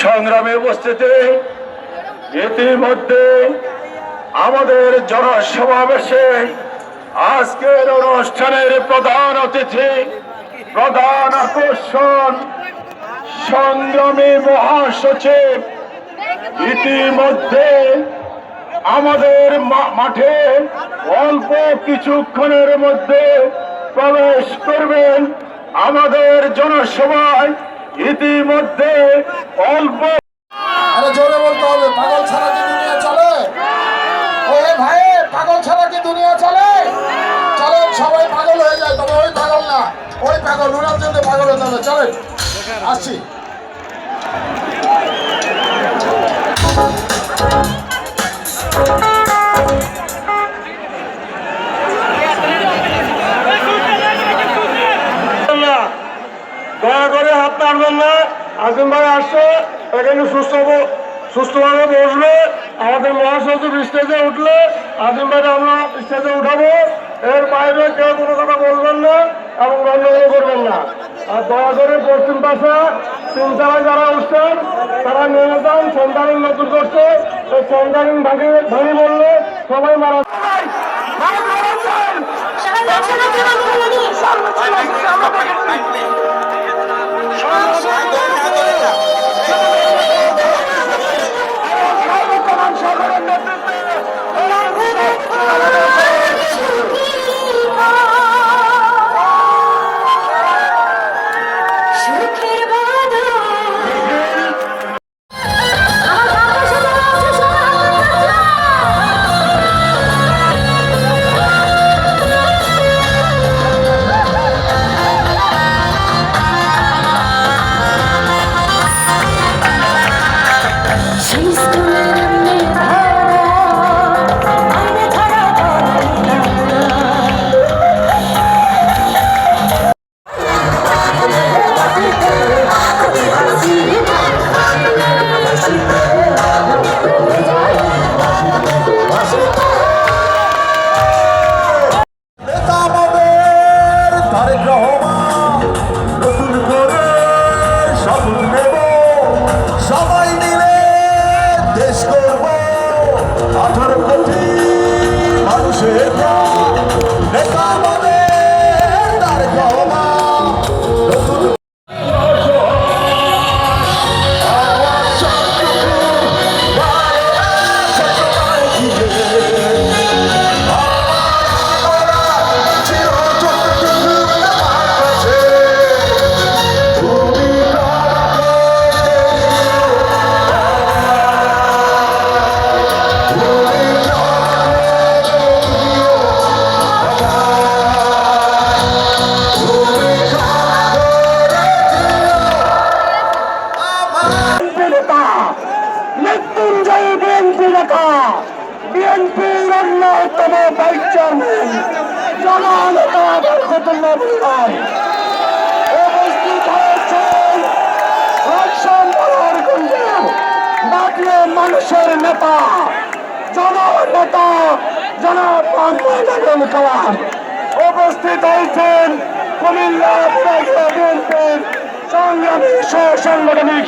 সংগ্রামে উপস্থিতি ইতিমধ্যে আমাদের জনসমাবেশে আজকের অনুষ্ঠানের প্রধান অতিথি, প্রধান আকর্ষণ, সংগ্রামী মহাসচিব, ইতিমধ্যে আমাদের মাঠে অল্প কিছুক্ষণের মধ্যে প্রবেশ করবেন আমাদের জনসভায়। ইতিমধ্যে অল্প আরে জোরে বলতে হবে পাগল ছাড়া কি দুনিয়া চলে? ওরে ভাই পাগল ছাড়া কি দুনিয়া চলে? চলেন সবাই পাগল হয়ে যায় তবে ওই পাগল না। ওই পাগল ওনার জন্য পাগল হতে হবে চলেন আসছি। করে নাড়বেন না। আজিম ভাই আসছে এখানে সুস্থ সুস্থভাবে বসবে। আমাদের মহাসচিব স্টেজে উঠলে। আজিম ভাই, আমরা স্টেজে উঠাবো। এর বাইরে কেউ কোনো কথা বলবেন না এবং গণ্ডগোল করবেন না। আর দয়া করে পশ্চিম পাশে তিনতলায় যারা উঠছেন, তারা নিয়ে যান। সেন্টারিং নতুন করছে। এই সেন্টারিং ভাঙি ভাঙি বললে সবাই মারা She's gone. নেতা বিএনপির অন্যতম ভাইস চেয়ারম্যান জননেতা মানুষের নেতা জননেতা জনাব কালাম। উপস্থিত হয়েছেন কুমিল্লা বিএনপির সংগ্রামী সহ সাংগঠনিক